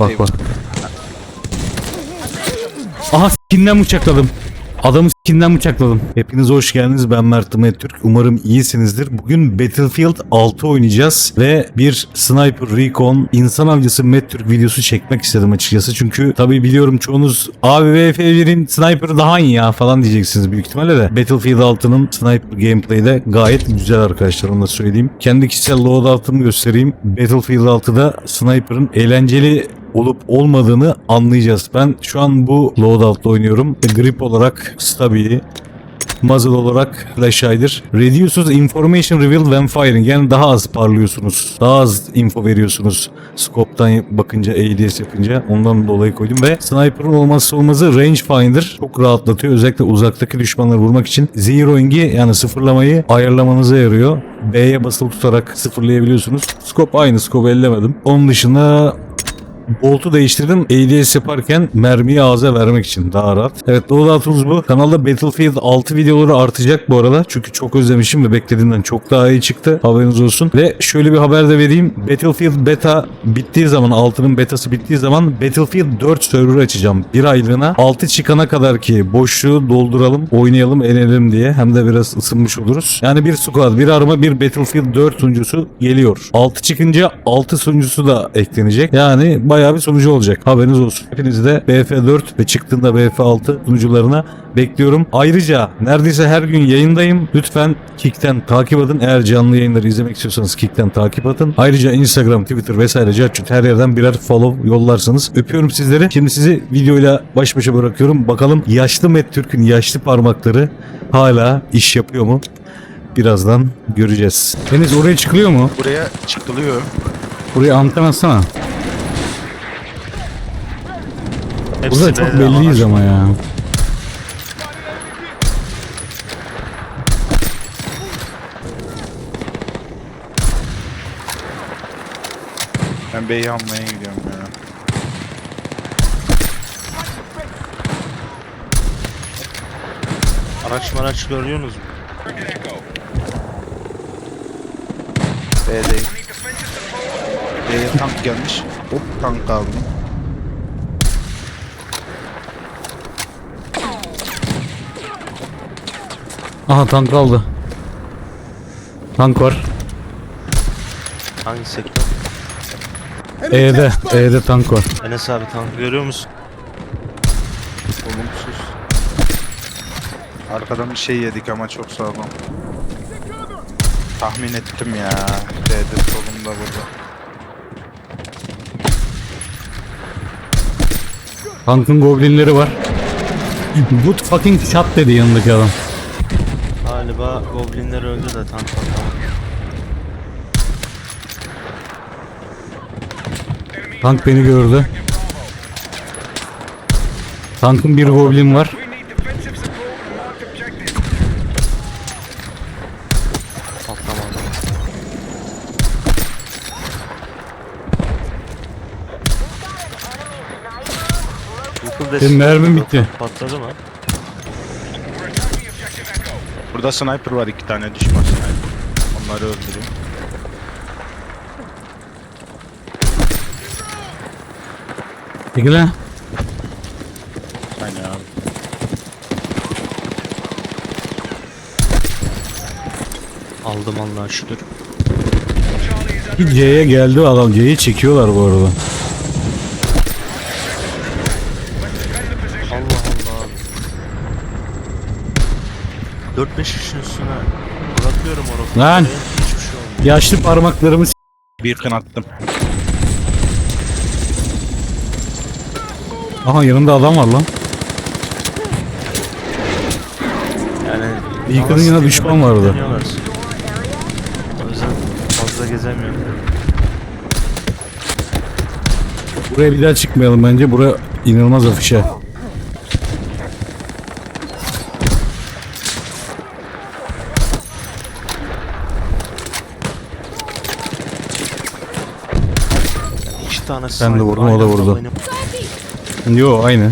Bak bak. Aha skinden bıçakladım. Adamı skinden bıçakladım. Hepiniz hoş geldiniz. Ben Mert Ümit Türk. Umarım iyisinizdir. Bugün Battlefield 6 oynayacağız ve bir Sniper Recon insan avcısı Met Türk videosu çekmek istedim açıkçası. Çünkü tabi biliyorum çoğunuz abi VF1'in Sniper'ı daha iyi ya falan diyeceksiniz büyük ihtimalle de. Battlefield 6'nın Sniper gameplay'i de gayet güzel arkadaşlar onu da söyleyeyim. Kendi kişisel loadout'ımı göstereyim. Battlefield 6'da Sniper'ın eğlenceli olup olmadığını anlayacağız. Ben şu an bu loadout'la oynuyorum. Grip olarak Stabili, muzzle olarak Flash Hider. Reduces information reveal when firing. Yani daha az parlıyorsunuz. Daha az info veriyorsunuz. Scope'dan bakınca, ADS yapınca. Ondan dolayı koydum. Ve sniper'ın olmazsa olmazı rangefinder. Çok rahatlatıyor. Özellikle uzaktaki düşmanları vurmak için. Zeroing'i yani sıfırlamayı ayarlamanıza yarıyor. B'ye basılı tutarak sıfırlayabiliyorsunuz. Scope aynı. Scope ellemedim. Onun dışında Bolt'u değiştirdim ADS yaparken mermiyi ağza vermek için daha rahat. Evet loadout'umuz bu. Kanalda Battlefield 6 videoları artacak bu arada. Çünkü çok özlemişim ve beklediğimden çok daha iyi çıktı. Haberiniz olsun. Ve şöyle bir haber de vereyim. Battlefield beta bittiği zaman 6'nın betası bittiği zaman Battlefield 4 server açacağım. Bir aylığına 6 çıkana kadar ki boşluğu dolduralım, oynayalım, eğlenelim diye. Hem de biraz ısınmış oluruz. Yani bir squad, bir arma, bir Battlefield 4 sunucusu geliyor. 6 çıkınca 6 sunucusu da eklenecek. Yani bayağı bir sunucu olacak. Haberiniz olsun. Hepinizi de BF4 ve çıktığında BF6 sunucularına bekliyorum. Ayrıca neredeyse her gün yayındayım. Lütfen Kick'ten takip edin. Eğer canlı yayınları izlemek istiyorsanız Kick'ten takip edin. Ayrıca Instagram, Twitter vesaire Cerçut her yerden birer follow yollarsınız. Öpüyorum sizleri. Şimdi sizi videoyla baş başa bırakıyorum. Bakalım yaşlı Met Türk'ün yaşlı parmakları hala iş yapıyor mu? Birazdan göreceğiz. Deniz oraya çıkılıyor mu? Buraya çıkılıyor. Buraya anten atsana. Hepsi Burada çok belliyiz ama. ama ya. Ben B'yi almaya gidiyorum ya. Araç maraç görüyorsunuz mu? B'deyim. B'ye tank gelmiş. Hop tank aldım. Aha tank aldı. Tank var. Hangi sektör? E'de. E'de tank var. Enes abi tankı görüyor musun? Olumsuz. Arkadan bir şey yedik ama çok sağlam. Tahmin ettim ya. B'de solumda burada. Tankın goblinleri var. Good fucking shot dedi yanındaki adam. Galiba goblinler öldü de tank patlamadı. Tank beni gördü. Tankın bir goblin var. Patlamadı. Yıkıl Benim mermim bitti. Patladı mı? Burada sniper var iki tane düşman sniper. Onları öldüreyim. Peki lan. Aynen abi. Aldım Allah'a şükür. Bir C'ye geldi adam. C'yi çekiyorlar bu arada. Allah Allah. 4-5 kişinin üstüne bırakıyorum o Lan! Hiçbir şey olmuyor. Yaşlı parmaklarımı s- Bir kın attım. Aha yanında adam var lan. Yani havası yanında dinlemek düşman vardı. deniyorlar. O yüzden fazla gezemiyorum. Buraya bir daha çıkmayalım bence. Bura inanılmaz afişe. Tane Ben de vurdum, o da sniper vurdu. Yo aynı.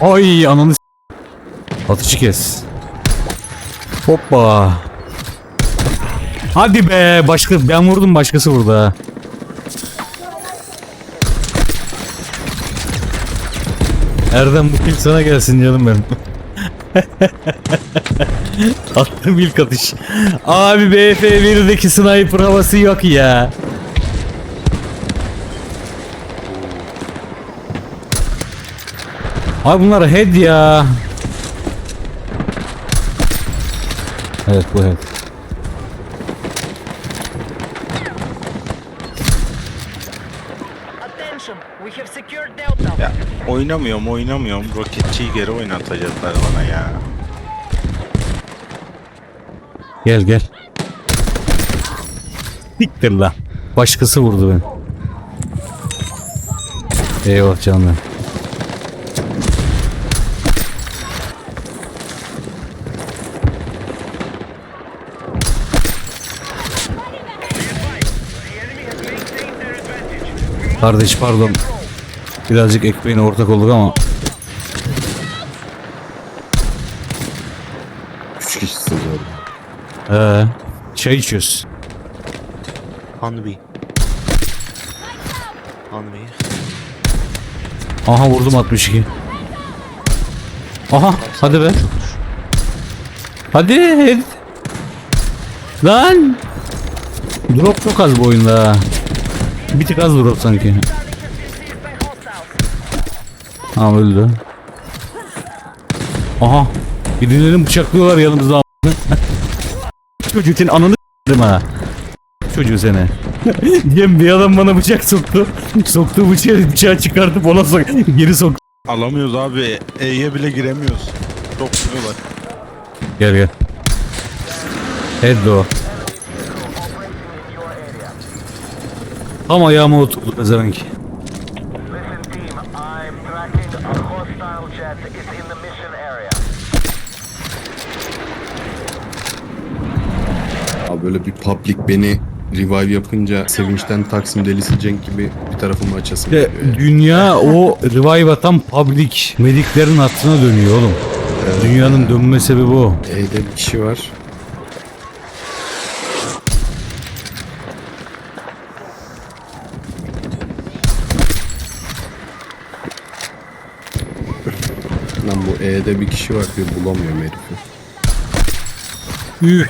Ay ananı s- Atışı kes. Hoppa. Hadi be başka ben vurdum başkası ha. Erdem bu kill sana gelsin canım benim. Attım ilk atış. Abi BF1'deki sniper havası yok ya. Abi bunlar head ya. Evet bu head. Attention, we have secured Delta. Ya oynamıyorum oynamıyorum. Roketçiyi geri oynatacaklar bana ya. Gel gel. Siktir lan. Başkası vurdu beni. Eyvah canım. Kardeş pardon. Birazcık ekmeğine ortak olduk ama. Üç orada. Ee, çay içiyoruz. Hanbi. Hanbi. Aha vurdum 62. Aha hadi be. Hadi. Lan. Drop çok az bu oyunda. Ha. Bir tık az drop sanki. Tamam öldü. Aha. Birilerini bıçaklıyorlar yanımızda. Çocuğu senin ananı s**erim ha. Çocuğu seni. Cem bir adam bana bıçak soktu. Soktuğu bıçağı, bıçağı çıkartıp ona sok geri sok. Alamıyoruz abi. E'ye bile giremiyoruz. Çok vuruyorlar. Gel gel. Heddo. Tam ayağıma oturdu pezevenk. Abi böyle bir public beni revive yapınca sevinçten Taksim delisi Cenk gibi bir tarafımı geliyor. ya. dünya o revive atan public mediklerin hattına dönüyor oğlum. Dünyanın dönme sebebi o. E'de bir kişi var. E'de bir kişi var diyor bulamıyorum herifi. Üh.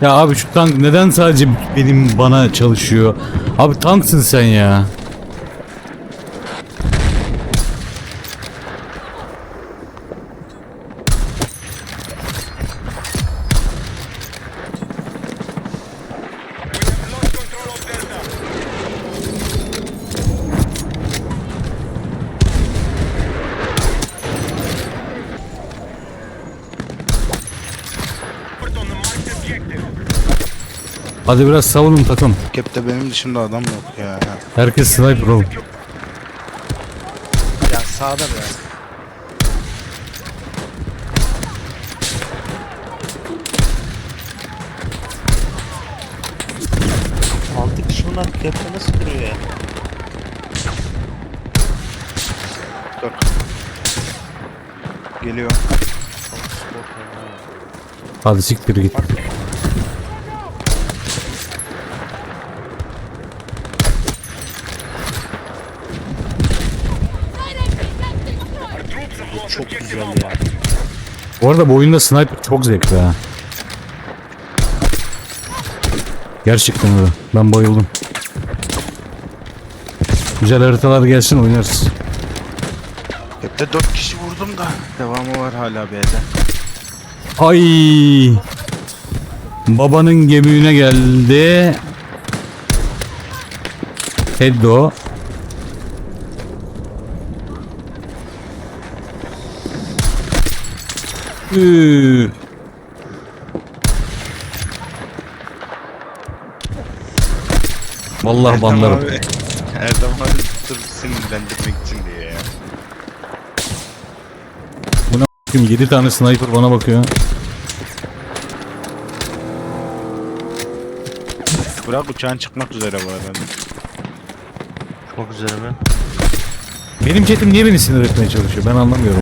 Ya abi şu tank neden sadece benim bana çalışıyor? Abi tanksın sen ya. Hadi biraz savunun takım. Kepte benim dışımda adam yok ya. Herkes sniper oğlum. Ya sağda be. Altı kişi bunlar kepte nasıl duruyor ya? Dur. Geliyor. Hadi siktir git. Çok güzel ya. Bu arada bu oyunda sniper çok zevkli ha. Gerçekten öyle. Ben bayıldım. Güzel haritalar gelsin oynarız. Kepte 4 kişi vurdum da. Devamı var hala B'de. Ay. Babanın gemiğine geldi. Heddo. Üü. Vallahi Erdem banlarım. abi. Erdem abi sırf sinirlendirmek için diye ya. 7 tane sniper bana bakıyor. Bırak uçağın çıkmak üzere bu arada. Bakmak üzere mi? Benim chatim niye beni sinir etmeye çalışıyor? Ben anlamıyorum.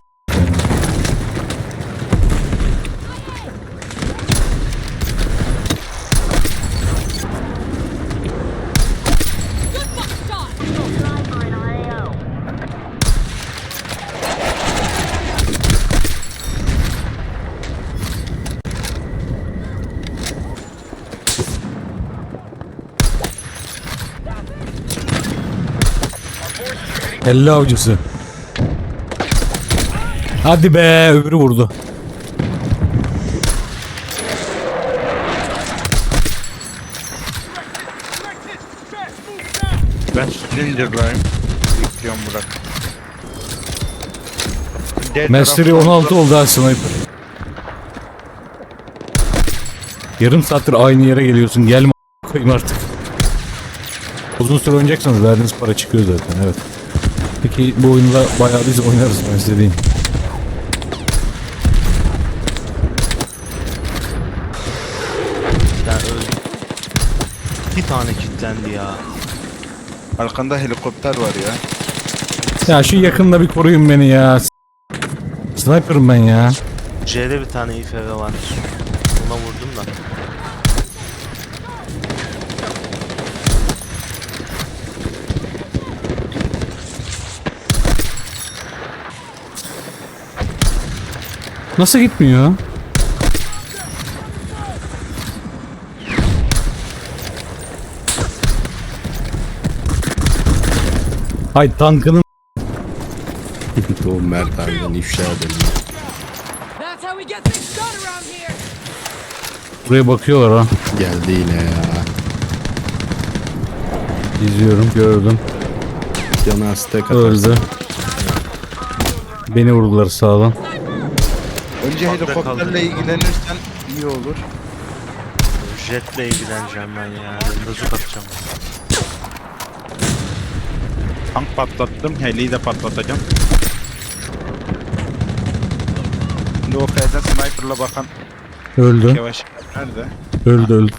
Elle avcısı. Hadi be öbürü vurdu. Ben Slinder'dayım. Bekliyorum Burak. D Mastery tarafı- 16 oldu ha sniper. Yarım saattir aynı yere geliyorsun. Gelme a- koyayım artık. Uzun süre oynayacaksanız verdiğiniz para çıkıyor zaten evet. Peki bu oyunda bayağı biz oynarız ben size diyeyim. Ben öldüm. Bir tane kilitlendi ya. Arkanda helikopter var ya. Ya şu yakında bir koruyun beni ya. S- Sniper'ım ben ya. C'de bir tane İFV var. Ona vurdum da. Nasıl gitmiyor? Hay tankının o Mert abiden ifşa buraya bakıyorlar ha. Geldi yine ya. İzliyorum gördüm. Yana astek atar. Öldü. Beni vurdular sağdan. Önce Bakta kaldı. helikopterle ilgilenirsen iyi olur. Jetle ilgileneceğim ben ya. Bozuk atacağım. Tank patlattım. Heliyi de patlatacağım. Şimdi o kayadan sniper'la bakan Öldü. yavaş nerede? Öldü öldü.